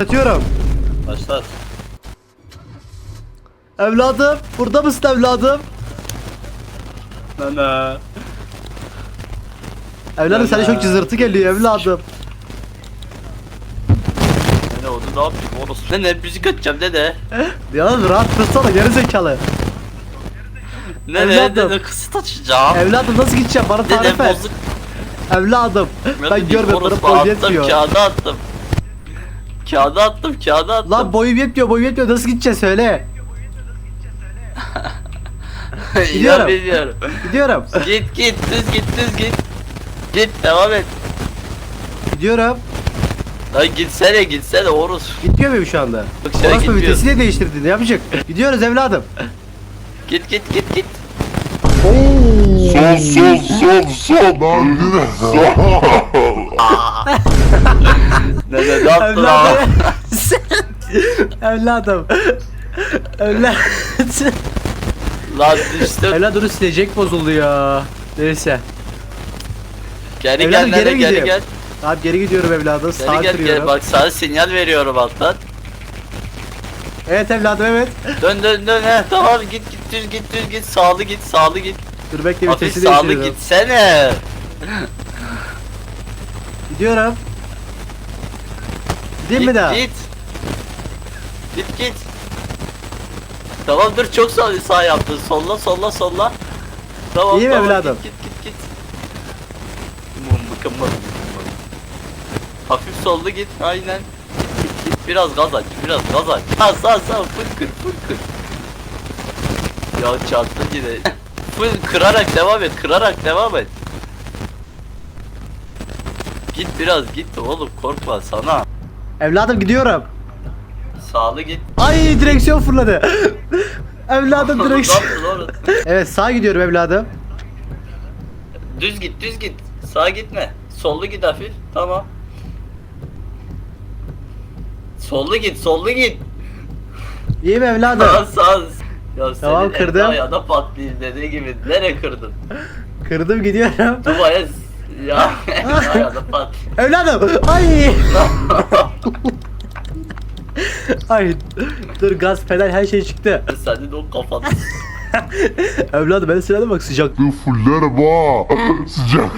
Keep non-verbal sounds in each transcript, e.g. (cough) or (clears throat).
Atıyorum. Başlat. Evladım burada mısın evladım? Nana. Evladım sana çok cızırtı geliyor evladım. Nene onu ne yapayım orası? Nene müzik açacağım dede. Ya rahat dursana geri zekalı. Nene Evladım. nene kısıt açacağım. Evladım nasıl gideceğim bana tarif et. Evladım. Ben görmüyorum bana Orası boyum attım kağıda attım. Kağıda attım kağıda attım. Lan boyum yetmiyor boyum yetmiyor nasıl gideceğiz söyle. (laughs) gidiyorum. Ya bilmiyorum. Gidiyorum. git git düz git düz git. Git devam et. Gidiyorum. Lan gitsene gitsene Orus. Gitmiyor muyum şu anda? Bak şöyle Orası gitmiyor. vitesi ne değiştirdi ne yapacak? Gidiyoruz evladım. Git git git git. Sol sol sol sol lan yine sol. (laughs) Nene ne yaptın ha? Evladım. (laughs) Evladım. Lan düştüm. Evladım silecek bozuldu ya. Neyse. Geri Evladım, gel geri nene geri gidiyorum. gel. Abi geri gidiyorum evladım. Geri Sağa gel kırıyorum. gel bak sana sinyal veriyorum alttan. Evet evladım evet. Dön dön dön he tamam git git düz git düz git sağlı git sağlı git. Dur bekle Hafif vitesi sağlı değiştiriyorum. gitsene. Gidiyorum. Gideyim mi Git, daha? Git. Git git. Tamam dur çok sağ, sağ yaptın. Solla solla solla. Tamam İyi mi tamam, evladım? Git git git. Mum mükemmel. Hafif sollu git aynen. Git git biraz gaz aç biraz gaz aç. Sağ sağ sağ full kır full kır. Ya çarptın yine. Full kırarak devam et kırarak devam et. Git biraz git oğlum korkma sana. Evladım gidiyorum. Sağlı git. Ay direksiyon fırladı. (laughs) evladım direksiyon. Evet sağa gidiyorum evladım. düz git düz git. Sağa gitme. Sollu git hafif. Tamam. Sollu git sollu git. İyi mi Sağ evladım? sağ. Ya Tamam, kırdım. Ya da patlayayım dediği gibi. Nereye kırdın? Kırdım gidiyorum. S- ya ya da pat. Evladım. Ay. Ay. Dur gaz pedal her şey çıktı. Senin o kafan. (laughs) evladım ben sırada bak sıcak. Bir fullerim ha. Sıcak.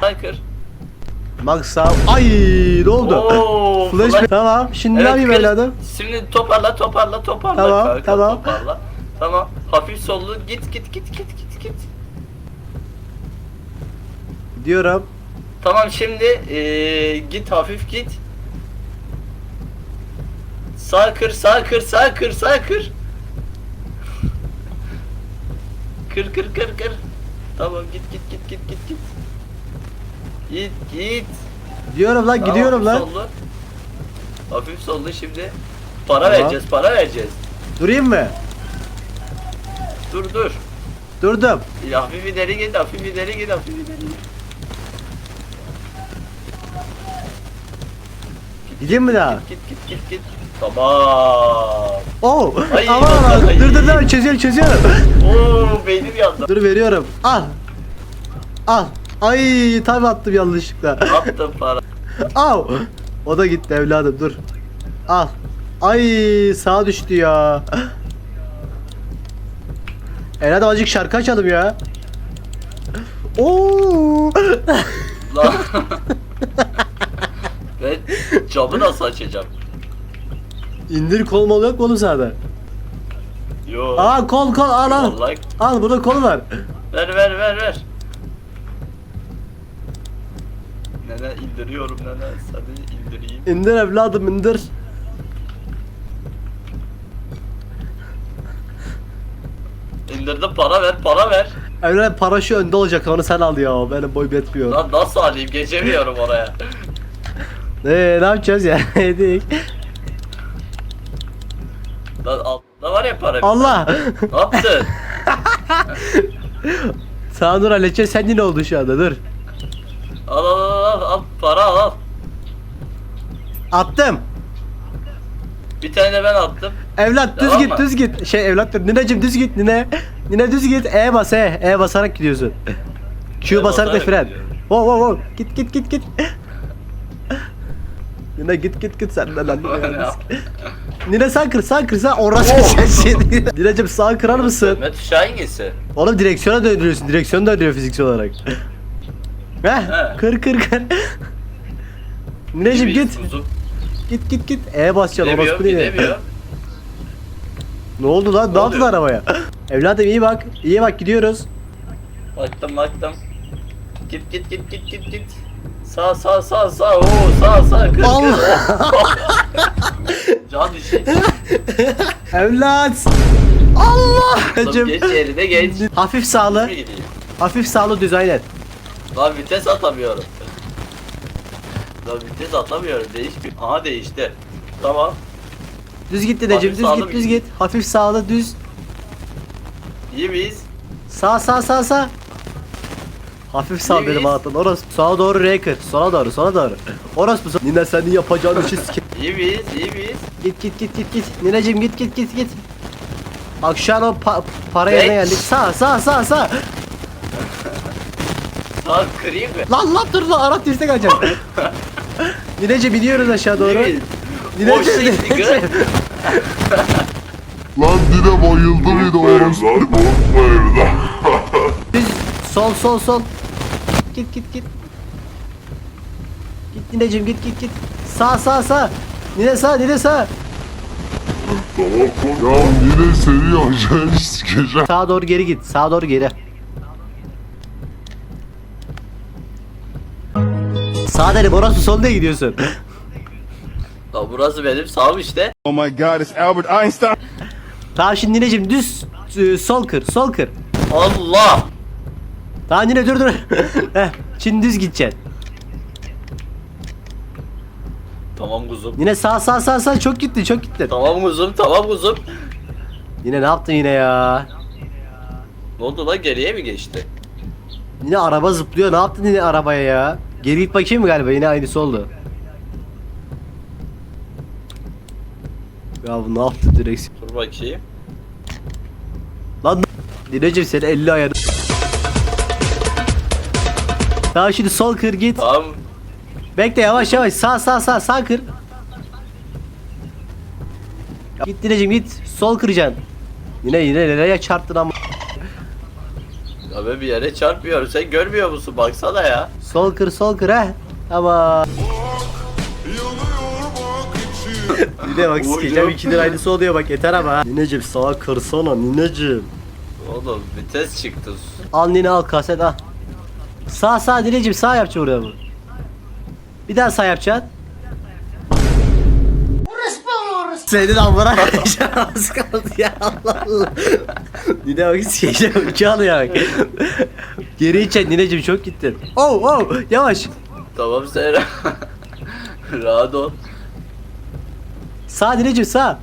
Sen kır. Max sağ. Ay ne oldu? Oo, Flash. flash. Tamam. Şimdi ne yapayım kır. evladım? Şimdi toparla toparla toparla. Tamam, kanka, tamam. Toparla. Tamam. Hafif sollu git git git git git git. Diyorum. Tamam şimdi eee, git hafif git. Sağ kır sağ kır sağ kır sağ kır. (laughs) Kır kır kır kır. Tamam git git git git git git. Git git. Diyorum lan Tamam, gidiyorum hafif lan. Sollu. Hafif sollu şimdi. Para Tamam. vereceğiz para vereceğiz. Durayım mı? Dur dur. Durdum. Ya, hafif ileri git hafif ileri git hafif ileri git. Gideyim mi daha? Git git git git. Tamam. Oo. Ay, Aman aman. ay. Dur dur dur çözüyorum çözüyorum. Oo beynim yandı. dur veriyorum. Al. Al. Ay tam attım yanlışlıkla. Attım para. Al. O da gitti evladım dur. Al. Ay sağa düştü ya. Evladım azıcık şarkı açalım ya. Oo. Lan. (laughs) camı nasıl açacağım? İndir kol mol yok mu oğlum sağda? Yo. Aa kol kol al al. Vallahi. Al burada kol var. Ver ver ver ver. Nene indiriyorum nene. Seni indireyim. İndir evladım indir. İndirdim para ver para ver. Evladım para şu önde olacak onu sen al ya. Benim boy yetmiyor. Lan nasıl alayım geçemiyorum oraya. Eee ne yapacağız ya? (laughs) Yedik. Lan altta var ya para. Allah. Ne yaptın? (laughs) Sağ dur halledeceğiz. Sen yine oldu şu anda dur. al al al al al para al al. Attım. Bir tane de ben attım. Evlat düz Devam git mı? düz git. Şey evlat dur. Nineciğim düz git nine. Nine düz git. E bas E. E basarak gidiyorsun. Q E basarak da basarak fren. gidiyorum. Wow wow wow. Git git git git. Nine git git git sen de lan. (laughs) Nine sağ kır sağ kır sağ orası sensin. Nineciğim sağ kırar mısın? Dönme tuşu hangisi? Oğlum direksiyona döndürüyorsun. Direksiyon döndürüyor fiziksel olarak. Heh, He. kır kır kır. Nineciğim git. Uzun. Git git git. E basacaksın Gidemiyor, orospu değil. gidemiyor. Ne oldu lan? Ne, Ne yaptın oluyor? arabaya? Evladım iyi bak. İyi bak gidiyoruz. Baktım baktım. Git git git git git git. Sağ sağ sağ sağ. Oo sağ sağ kır Allah! kır. (laughs) Can düşün. Evlat. Allah. Oğlum geç yerine geç. Hafif sağlı. Gideyim? Hafif sağlı düz aynen. Lan vites atamıyorum. Lan vites atamıyorum. Değişmiyor. Aha değişti. Tamam. Düz git dedeciğim. Hafif Düz sağlı git mı düz git. Hafif sağlı düz. İyi miyiz? Sağ sağ sağ sağ. Hafif sağ miyiz? hatun. Orası sağa doğru R kır. Sola doğru sola doğru. Orası bu. Nine senin yapacağın işi sike. İyi miyiz? İyi miyiz? Git git git git git. Nineciğim git git git git. Bak şu an o pa- para Geç. yerine geldik. Sağ sağ sağ sağ. Sağ kırayım mı? Lan lan dur lan Arap dirse kaçacak. (laughs) Nineciğim gidiyoruz aşağı doğru. Nigga. Lan dile bayıldı bir de orası. Lan korkma evde. Düz sol sol sol. Git git git. Git Nineciğim git git git. Sağ sağ sağ. Nine sağ nine sağ. Ya yine seni sikeceğim. Sağa doğru geri git. Sağa doğru geri. Sağ dedim orası sol diye gidiyorsun. (laughs) Lan burası benim sağım işte. Oh my God, it's Albert Einstein. tamam şimdi Nineciğim düz e, sol kır sol kır. Allah! Tamam Nine dur dur. (laughs) Heh, şimdi düz gideceksin. Tamam kuzum. Yine sağ sağ sağ sağ çok gitti çok gitti. Tamam kuzum, tamam kuzum. Yine ne yaptın yine ya? Ne oldu lan geriye mi geçti? Yine araba zıplıyor ne yaptın yine arabaya ya? Geri git bakayım galiba yine aynısı oldu. Ya bu ne yaptı direksiyon? Dur bakayım. Lan Dineciğim seni 50 ayarı. Tamam şimdi sol kır git. Tamam. Bekle yavaş yavaş sağ sağ sağ sağ kır. Git Dineciğim git sol kıracaksın. Yine yine nereye çarptın ama. Ben bir yere çarpmıyorum. Sen görmüyor musun? Baksana ya. Sol kır sol kır ha. Ama. Nine bak sikeceğim ikinin aynısı oluyor bak yeter ama ha. Nineciğim sağa kırsana nineciğim. Oğlum vites çıktı. Al nine al kaset al. Sağ sağ Nineciğim sağ yapacaksın oraya bu. Bir daha sağ yapacaksın. Senin amına koyacağım az kaldı ya Allah Allah. Nine bak sikeceğim iki alıyor bak. Geri içeceksin Nineciğim çok gittin. Oh oh yavaş. Tamam sen rahat ol. Sağ Nineciğim sağ.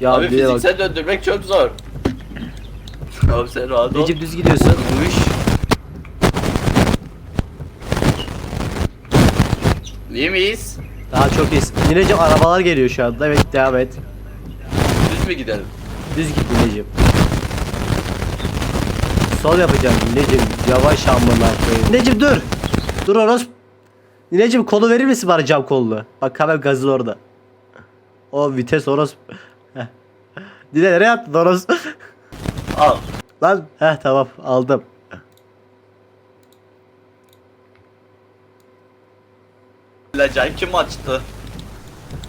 Ya Abi Nine bak. fiziksel döndürmek çok zor. Abi sen rahat ol. Necip düz gidiyorsun. Uş. İyi miyiz? Daha çok iyisin. Nineciğim arabalar geliyor şu anda. Evet devam et. Düz mü gidelim? Düz git Nineciğim. Sol yapacağım Nineciğim. Yavaş amına koyayım. Nineciğim dur. Dur Oros. Nineciğim kolu verir misin bana cam kolunu? Bak hemen gazın orada. O vites Oros. Nine nereye attın Oros? Al. Lan heh tamam aldım. La can kim açtı?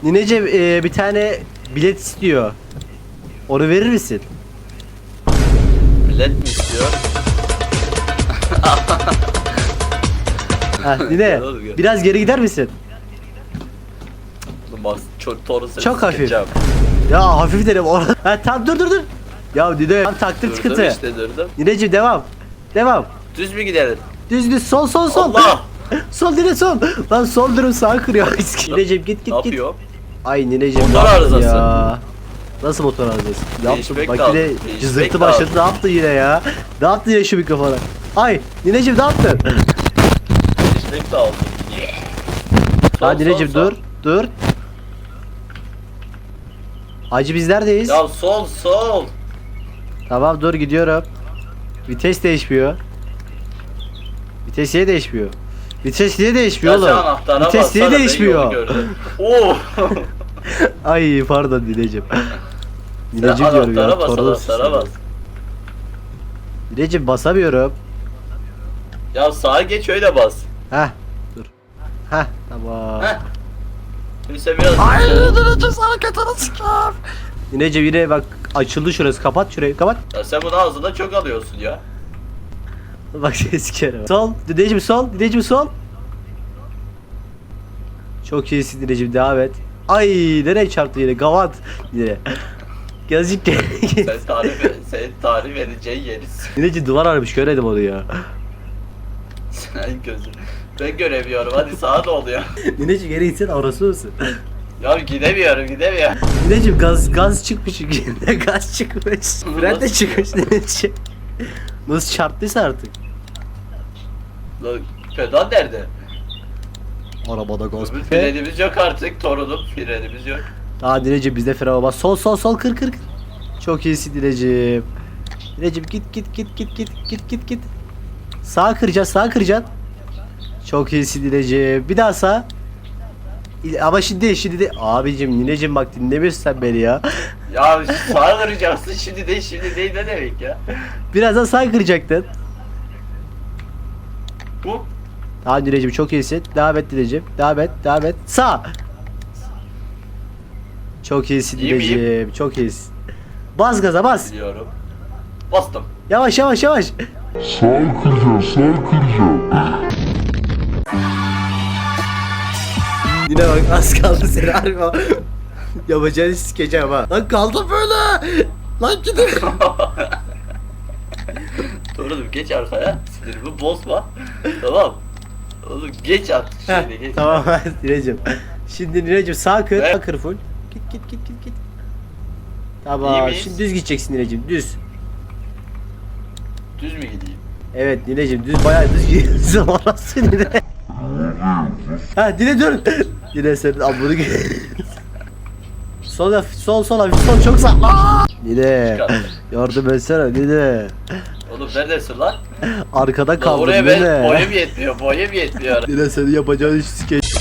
Nineciğim e, bir tane bilet istiyor. Onu verir misin? Millet mi istiyor? (laughs) Ha, Nine gel. biraz geri gider misin? Bak çok Çok hafif. sıkacağım. Ya hafif dedim orada. (laughs) Ha tamam dur dur dur. Ya Nine tam taktım Durdum çıkıntı. işte durdum. Nineciğim devam. Devam. Düz mü gidelim? Düz düz sol sol sol. Allah! Sol Nine sol. Lan sol durum sağ kırıyor. (laughs) Nineciğim git Ne git git. yapıyor? Ay Nineciğim Motor ne arızası. Ya. Nasıl motor arızası? Ne yaptın? Değişmek Bak lazım, yine değişmek cızırtı başladı. lazım. Ne yaptın yine ya? Ne yaptın yine şu mikrofona? Ay Nineciğim ne yaptın? Lazım. Ha Sol, Nineciğim sol, dur. Dur. Hacı biz neredeyiz? Ya sol sol. Tamam dur gidiyorum. Vites değişmiyor. Vites niye değişmiyor? Vites niye değişmiyor sen oğlum? anahtara Vites niye bassana, değişmiyor? (laughs) Oo. Ay pardon. Sen Nineciğim diyorum ya. anahtara bas anahtara bas. Nineciğim basamıyorum. Ya sağa geç öyle bas. Heh dur. Heh tamam. Heh. Sen biraz Nineciğim yine bak açıldı şurası kapat şurayı kapat. Ya sen bunu ağzına çok alıyorsun ya. (laughs) Bak ses kere. Sol. Nineciğim sol. Nineciğim sol. Çok iyisin Nineciğim devam et. Ay nereye çarptı yine gavat yine. Yazık ki. Sen tarif sen tarif edeceğin yeriz. Nineciğim (laughs) duvar aramış göremedim onu ya. Sen gözün. Ben göremiyorum. Hadi sağa da oluyor. (laughs) Nineciğim geri gitsene orası mısın? Ya gidemiyorum gidemiyorum. Nineciğim gaz gaz çıkmış gaz çıkmış. Fren de çıkmış Nineciğim. Nasıl çarptıysa artık. Lan pedal nerede? Arabada gaz. Öbür frenimiz yok artık torunum. Frenimiz yok. Daha Nineciğim bizde fren bas. Sol sol sol kır kır kır. Çok iyisin Nineciğim. Nineciğim git git git git git git git git. Sağa kıracağız sağa kıracaksın. Çok iyisin Nineciğim. Bir daha sağ. İl- Ama şimdi şimdi de abicim Nineciğim bak dinlemiyorsun sen beni ya. Ya sağa vuracaksın şimdi değil şimdi değil ne demek ya? Birazdan sağ kıracaktın. Bu Daha Nineciğim çok iyisin. Devam et Nineciğim. Devam et devam et. Sağ. Çok iyisin İyi miyim? Çok iyisin. Bas gaza bas. biliyorum. Bastım. Yavaş yavaş yavaş. Sağ kıracağım, sağ kıracağım. Yine bak az kaldı seni harbi. Yapacağını sikeceğim ha. Lan kaldım böyle. Lan gidin. (laughs) Torunum geç arkaya. Sinirimi bozma. tamam. Oğlum geç Heh, şimdi geç. tamam Nineciğim. Şimdi Nineciğim sağ kır. Sağ kır full. Git git git git git. İyi Tamam miyiz? şimdi düz gideceksin Nineciğim düz. Düz mü gideyim? Evet Nineciğim düz bayağı düz gidiyorsun orası Nine. ha Nine dur. Nine senin amını Sol hafif, sol sol hafif sol çok sağ. Aa! Çıkar. yardım etsene Nine. Oğlum neredesin lan? Arkada Lan kaldım oraya ben Nine. boyum yetmiyor boyum yetmiyor. Yine senin yapacağın iş skeç.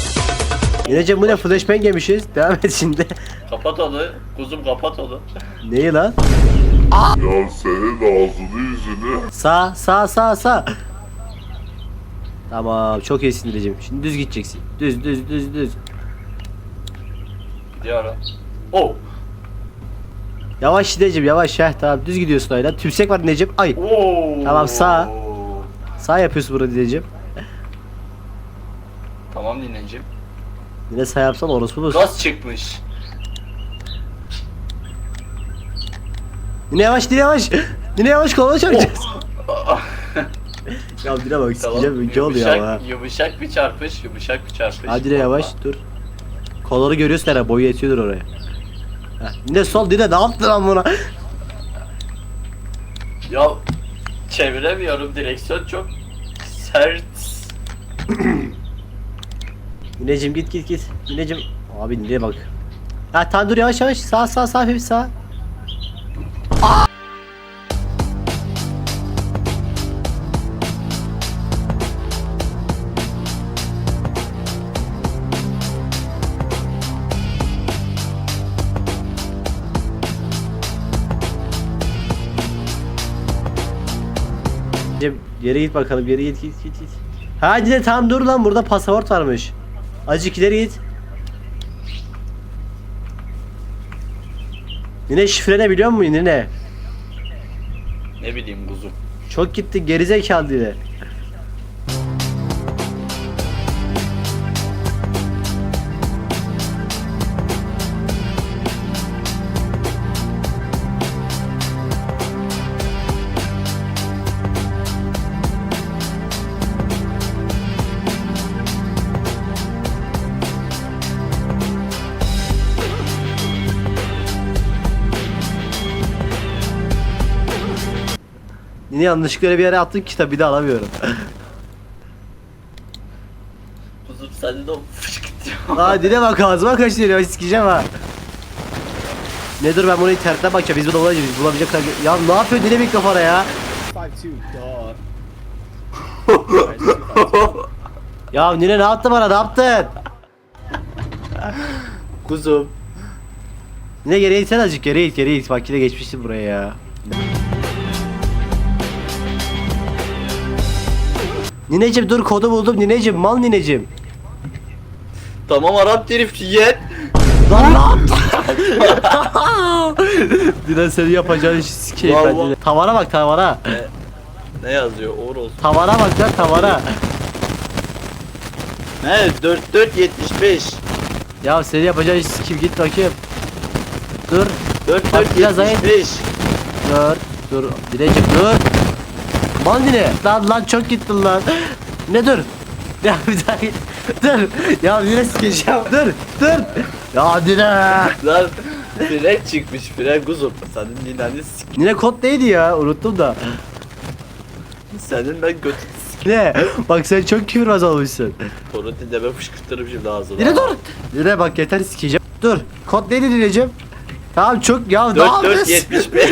Nineciğim bu ne flashbang yemişiz. Devam et şimdi. kapat onu. Kuzum kapat onu. Neyi lan? Ya senin ağzını yüzünü. Sağ sağ sağ sağ. Tamam çok iyisin Nineciğim. Şimdi düz gideceksin. Düz düz düz düz. Gidiyorum. Oh. Yavaş Nineciğim yavaş. Heh tamam düz gidiyorsun aynen. Tümsek var Nineciğim. Ay. Oo. Tamam, sağ. Sağ yapıyorsun burada Nineciğim. Tamam dinleyicim. Yine sağ yapsan orası bulursun. Gaz çıkmış. Yine yavaş Nine yavaş. Yine yavaş çarpacağız. Oh. (laughs) ya Nine bak sikeceğim ülke oluyor ama. yumuşak bir çarpış, yumuşak bir çarpış. Hadi Nine yavaş dur. Kolları görüyorsun herhalde boyu yetiyordur oraya. (laughs) Heh. Yine sol Nine ne yaptın lan buna? Ya çeviremiyorum direksiyon çok sert. (clears throat) Nineciğim git git git. Nineciğim. Abi Nine bak. Ha tamam dur yavaş yavaş. Sağ sağ sağ hafif sağ. Nineciğim, Geri git bakalım geri git git git git. Hadi de tam dur lan burada pasaport varmış. Azıcık ileri git. Yine şifre ne biliyor musun yine? Ne bileyim kuzum. Çok gitti gerizekalı yine. Yanlışlıkla bir yere attım kitabı bir de alamıyorum. (laughs) Kuzum sen de o fışk diyor. Aa dile bak ağzıma kaçırıyor sikeceğim ha. Ne dur ben bunu internetten bakacağım biz bunu bulacağız biz bulabilecek kadar... Ya ne yapıyor dile mikrofona ya? Ya Nine ne yaptı bana ne yaptın? Kuzum. Nine geriye gitsene azıcık geriye git geriye git. Bak yine geçmiştim buraya ya. Nineciğim dur kodu buldum Nineciğim mal Nineciğim. Tamam Arap drift yen. Lan ne? Nine (laughs) seni yapacağın işi sikeyim ben Vallahi. Tavana bak tavana. Ne yazıyor? Uğur olsun. Tavana bak lan tavana. He 4475. Ya seni yapacağın işi sikeyim git bakayım. Dur. Bak, biraz daha- 4475. Dur. Dur. Dineciğim dur. Mal Dine. Lan lan çok gittin lan. Ne dur. Ya bir daha git. Dur. Ya yine sikeceğim. Dur. Dur. Ya Dine. Lan fren çıkmış fren kuzum. Senin nineni sik. Nine kod neydi ya? Unuttum da. Senin ben götü sik. Ne? Bak sen çok küfürbaz olmuşsun. Sonra dinleme fışkırtırım şimdi ağzına. Dine dur. Dine bak yeter sikeceğim. Dur. Kod neydi Dineciğim? Tamam çok ya ne yapıyorsun? 4475.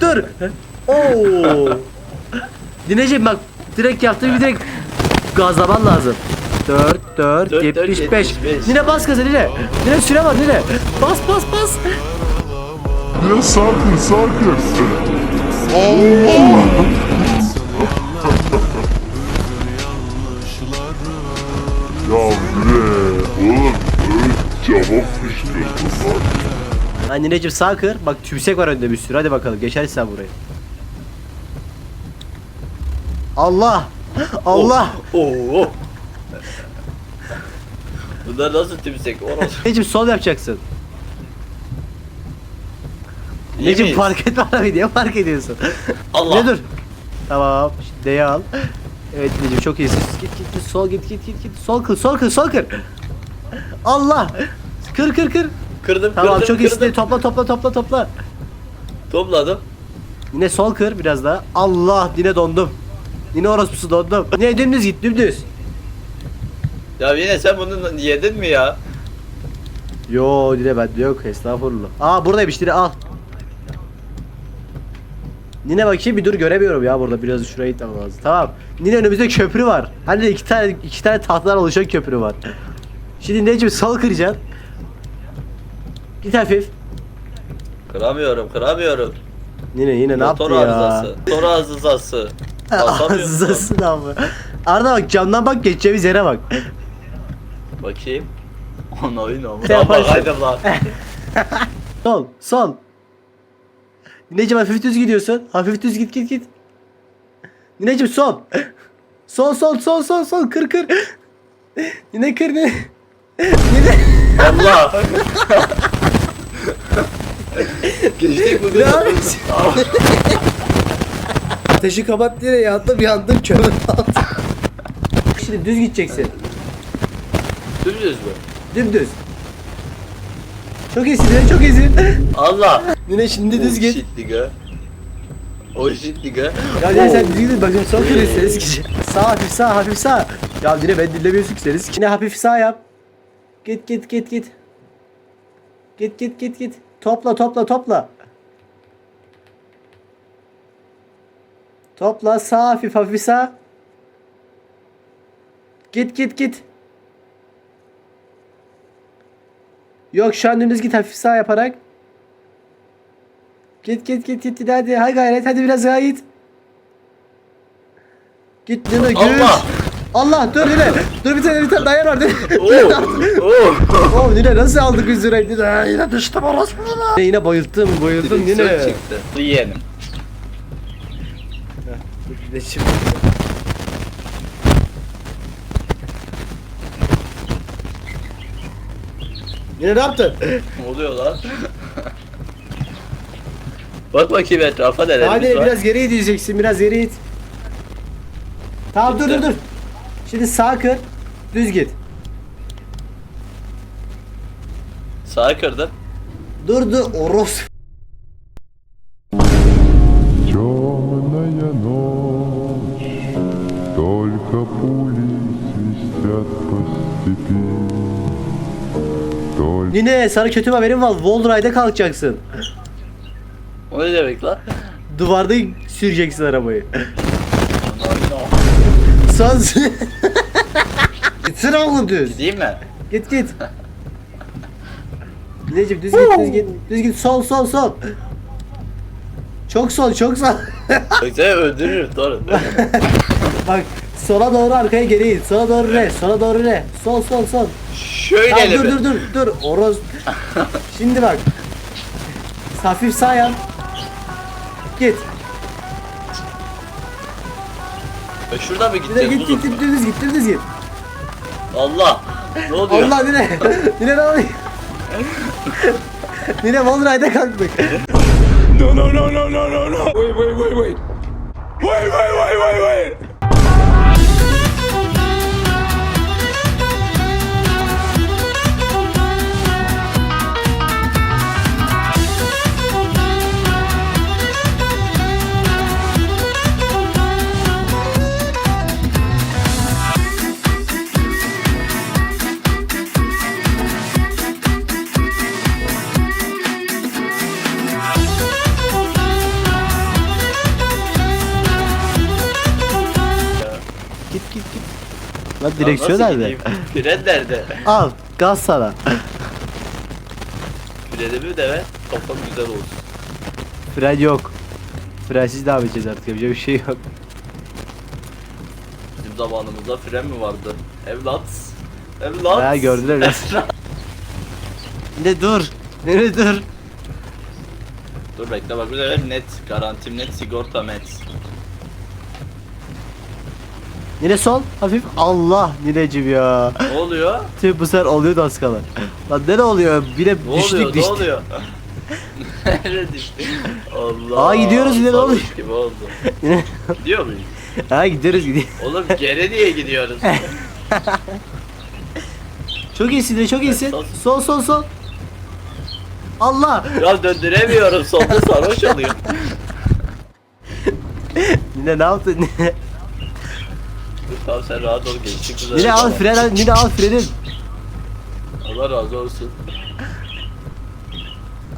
Dur. Oo. Dineciğim bak direkt yaptığım bir direkt gazlaman lazım. 4 4 Dört, dört, 75. 75. Nine bas gaza Nine. Nine süre var Nine. Bas bas bas. Ya sakin sakin. Allah. ya bre. Oğlum lan. Ha Nineciğim sağ kır. Bak tümsek var önünde bir sürü. Hadi bakalım geçersin sen burayı. Allah. Allah. Oo. oo. Bunlar nasıl timsek? Orası. (laughs) Necim sol yapacaksın. İyi Necim miyiz? fark etme (laughs) abi niye fark ediyorsun? Allah. Ne dur? Tamam. Şimdi D'yi al. Evet Necim çok iyisin. Git git git sol git git git git. Sol kır sol kır sol kır. Allah. Kır kır kır. Kırdım Tamam kırdım çok iyisin. kırdım. Topla topla topla topla. Topladım. Yine sol kır biraz daha. Allah yine dondum. Yine orospusu dondum. Yine dümdüz git dümdüz. Ya yine sen bunu yedin mi ya? Yo yine bende yok estağfurullah. Aa buradaymış yine al. Nine bakayım bir dur göremiyorum ya burada biraz şuraya gitmem lazım. Tamam. Nine önümüzde köprü var. Hani iki tane iki tane tahtadan oluşan köprü var. Şimdi Nineciğim sol kıracaksın. Git hafif. Kıramıyorum kıramıyorum. Nine yine ne yaptı Motor ya? arızası. Motor arızası. Basamıyorum. Ağzısın. Arda bak camdan bak geçeceğimiz yere bak. Bakayım. (laughs) Ona oyun. Sen Tamam yaparsın. haydi lan. (laughs) Sol sol. Nineciğim hafif düz gidiyorsun. Hafif düz git git git. Nineciğim sol. Sol sol sol sol sol kır kır. Nine kır ne? Nine. Allah. (laughs) Geçtik bugün. Ne yapıyorsun? Ateşi kapat diye yandım yandım kömür aldım. Şimdi düz gideceksin. Dümdüz mü? Dümdüz. Çok iyisin çok iyisin. Allah. Nine şimdi düz git. shit nigga. Oh shit nigga. Ya Nine sen düz git bakayım sol kır seni sikeceğim. Sağ hafif sağ hafif sağ. Ya Nine ben dinlemiyorsun ki seni sikeceğim. Yine hafif sağ yap. Git git git git. Git git git git. Topla topla topla. Topla sağ hafif hafif sağ. Git git git. Yok şu an dümdüz git hafif sağ yaparak. Git git git git hadi hadi gayret hadi biraz daha git. Git Nino güç. Allah. Allah dur Nine. Dur bir tane bir tane dayan var. Oo. (laughs) Oo. Oh Nine nasıl aldık biz Nine yine düştüm orospu Nine. Yine bayılttım bayılttım çıktı. Yeğenim. Bir de şimdi. Yine ne yaptın? Ne oluyor lan? Bak bakayım etrafa nelerimiz Hadi var. biraz geriye diyeceksin biraz geri it. Tamam dur dur dur. Şimdi sağ kır. Düz git. Sağa kırdım. Dur dur oros. Nine sana kötü bir haberim var. Wallride'e kalkacaksın. O ne demek lan? Duvarda süreceksin arabayı. Son (laughs) Gitsene oğlum düz. Gideyim mi? Git git. Necip düz git düz git. Düz git sol sol sol. Çok sol çok sol. Seni öldürür doğru. (laughs) Bak sola doğru arkaya geri git. Sola doğru re. Sola doğru re. Sol sol sol. Şöyle Tamam, dur dur dur dur. Oroz. (laughs) Şimdi bak. Hafif sağ yan. Git. E, Şurada mı Bir de gideceğiz git oğlum? git git düz git düz git. Allah. Ne oluyor? Allah Nine. (laughs) Nine ne oluyor? Nine Volray'da kalktık. No, no, no, no, no, no, no. Wait, wait, wait, wait. Wait, wait, wait, wait, wait. Lan Lan direksiyon nasıl nerede? gideyim? (laughs) Fren nerede? Al gaz sana. Frenimi de ver. Kafam güzel olsun. Fren yok. Frensiz devam edeceğiz artık yapacak bir şey yok. Bizim zamanımızda fren mi vardı? Evlat. Evlat. Ha gördüler biraz. (laughs) Ne dur. Ne dur. Dur bekle bak bir de net. Garantim net. Sigorta net. Nine sol hafif Allah Nineciğim ya. Ne oluyor? Tüh bu sefer oluyordu az kala. Lan ne oluyor? Bir de Ne düştük oluyor? Ne düştük. oluyor? (laughs) Nereye düştük? Allah. Aa, gidiyoruz yine, ne oluyor? sarhoş gibi oldu. Yine Gidiyor muyuz? ha gidiyoruz gidiyoruz. Oğlum geri niye gidiyoruz? (laughs) Çok iyisin de çok iyisin. sol. Sol sol sol. Allah. ya döndüremiyorum. Solda sarhoş oluyor. (laughs) Nine ne yaptın? Nine, Dur, tamam sen rahat ol geçtik güzel. Nine al fren al. Nine al frenin. Allah razı olsun.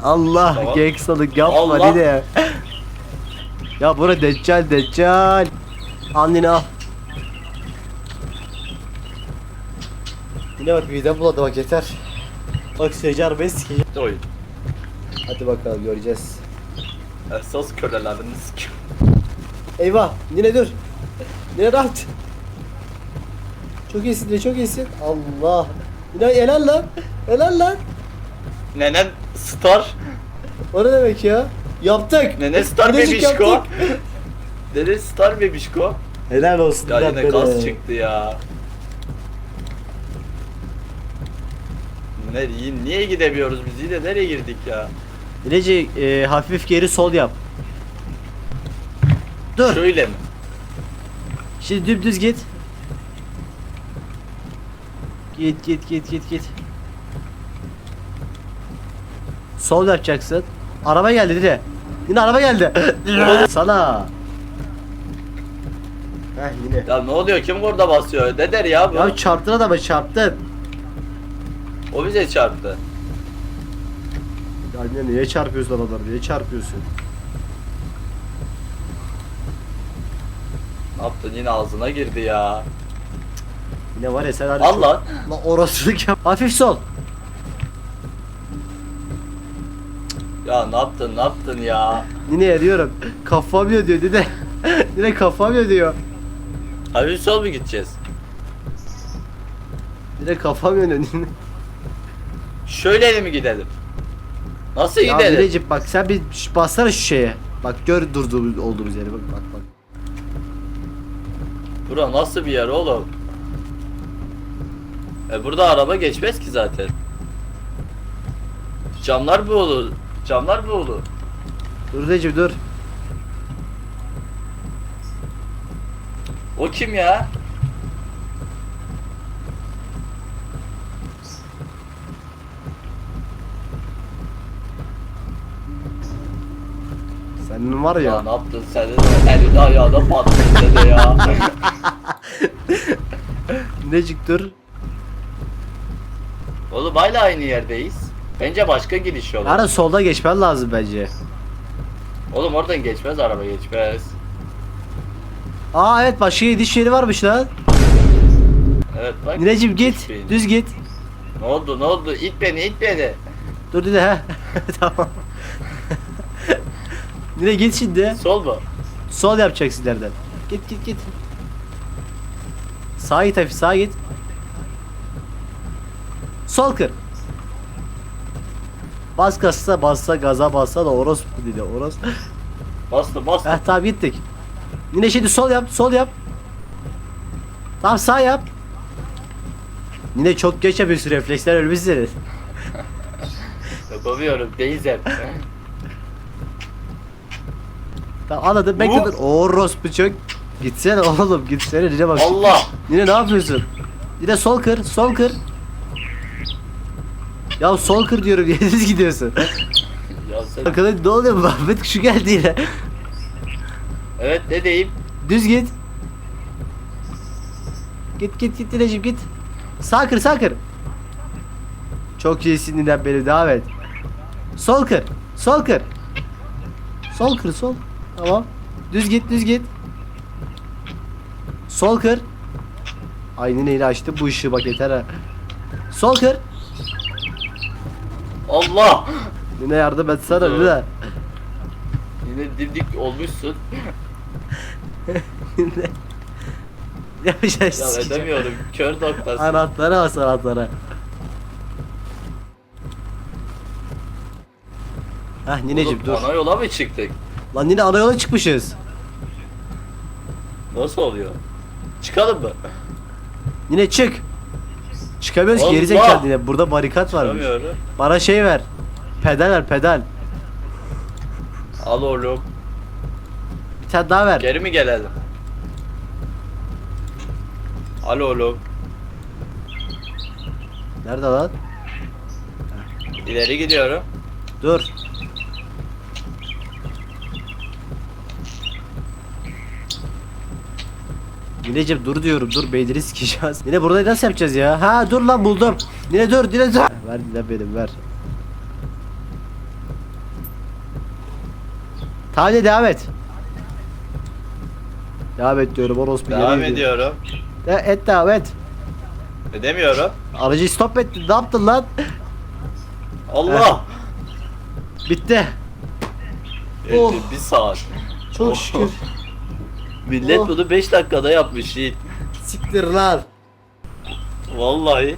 Allah Tamam. gangstalık yapma Allah. Nine. Ya bura deccal deccal. Al Nine al. Yine bak midem buladı bak yeter. Bak seyirci arabayı sikeceğim. Bitti oyun. Hadi bakalım göreceğiz. Esas kölelerini sikiyor. Eyvah yine dur. Yine rahat. Çok iyisin de çok iyisin. Allah. Yine helal lan. Helal lan. Nenen star. O ne demek ya? Yaptık. Nene star Yinecik bebişko. yaptık. (laughs) Nene star bebişko. Helal olsun. Ya yine gaz çıktı ya. Ne, niye gidemiyoruz biz yine nereye girdik ya? Bileci e, hafif geri sol yap. Dur. Şöyle mi? Şimdi dümdüz git. Git git git git git. Sol yapacaksın. Araba geldi Dile. Yine araba geldi. (laughs) Sana. Heh yine. Ya ne oluyor kim orada basıyor? Ne der ya bu? Ya çarptın adamı çarptın. O bize çarptı. Ya yine niye çarpıyorsun adamları? Niye çarpıyorsun? Ne yaptın yine ağzına girdi ya. Yine var ya sen Allah. çok- Lan orasılık yap. Hafif sol. Ya ne yaptın ne yaptın ya? Yine diyorum. Kafam diyor dede. (laughs) Yine kafam diyor. Hafif sol mu gideceğiz? Yine kafam yiyor diyor. Şöyle mi gidelim? Nasıl Ya gidelim? Bilecik bak sen bir ş- bassana şu şeye. Bak gör durduğumuz olduğumuz yere bak bak bak. Bura nasıl bir yer oğlum? E burada araba geçmez ki zaten. Camlar olur. Camlar olur. Dur Recep dur. O kim ya? Senin var Ya ya. ne yaptın sen? Elini ayağına patladı ya. (laughs) Necik dur. Oğlum hala aynı yerdeyiz. Bence başka giriş yolu. Ara solda geçmen lazım bence. Oğlum oradan geçmez araba geçmez. Aa evet başka gidiş yeri varmış lan. Evet bak. Nineciğim git. Beni. Düz git. Ne oldu ne oldu? İt beni it beni. Dur Nine he. (laughs) tamam. Nine git şimdi. Sol mu? Sol yapacaksın nereden? Git git git. Sağa git hafif sağa git. Sol kır. Bas gazsa bassa gaza bassa da orospu dedi oros. Bastım bastım. Heh tamam gittik. Yine şimdi sol yap sol yap. Tamam sağ yap. Yine çok geç yapıyorsun refleksler ölmüş senin. (laughs) Yapamıyorum teyzem. Tamam anladım bekle dur. Orospu çok. Gitsene oğlum gitsene Yine bak. Allah. Yine ne yapıyorsun? Yine sol kır, sol kır. Ya sol kır diyorum (laughs) diye düz gidiyorsun. Ya sen... Bakalım ne oluyor Muhammed şu geldi yine. Evet ne diyeyim? Düz git. Git git git Dineciğim git. Sağ kır sağ kır. Çok iyisin Ninem benim devam et. Sol kır. Sol kır. Sol kır sol. Tamam. Düz git düz git. Sol kır. Ay Nine'yi açtı bu ışığı bak yeter ha. Sol kır. Allah. Nine yardım etsene Dur. Nine. Yine dimdik olmuşsun. (laughs) Yapacağız. Ya sikeceğim. edemiyorum. Kör noktası. Anahtarı bas anahtarı. Hah nineciğim Oğlum, dur. Ana yola mı çıktık? Lan yine ana yola çıkmışız. Nasıl oluyor? Çıkalım mı? Yine çık. Çıkamıyoruz ki gerizekalı yine. Burada barikat varmış. Çıkamıyorum. Bana şey ver. Pedal ver pedal. Al oğlum. Bir tane daha ver. Geri mi gelelim? Al oğlum. Nerede lan? İleri gidiyorum. Dur. Yineciğim dur diyorum dur beynini sikeceğiz. Yine burada nasıl yapacağız ya? Ha dur lan buldum. Yine dur yine dur. Ver yine benim ver. Tamam hadi devam et. Devam et diyorum orospu Devam geliyor. ediyorum. De, et devam et. Edemiyorum. Aracı stop ettin ne yaptın lan? Allah. Bitti. Oh. bir saat. Çok Oh. şükür. Millet Oh. bunu 5 dakikada yapmış Yiğit. Siktir lan. Vallahi.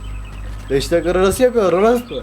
5 dakika nasıl yapıyor orospu?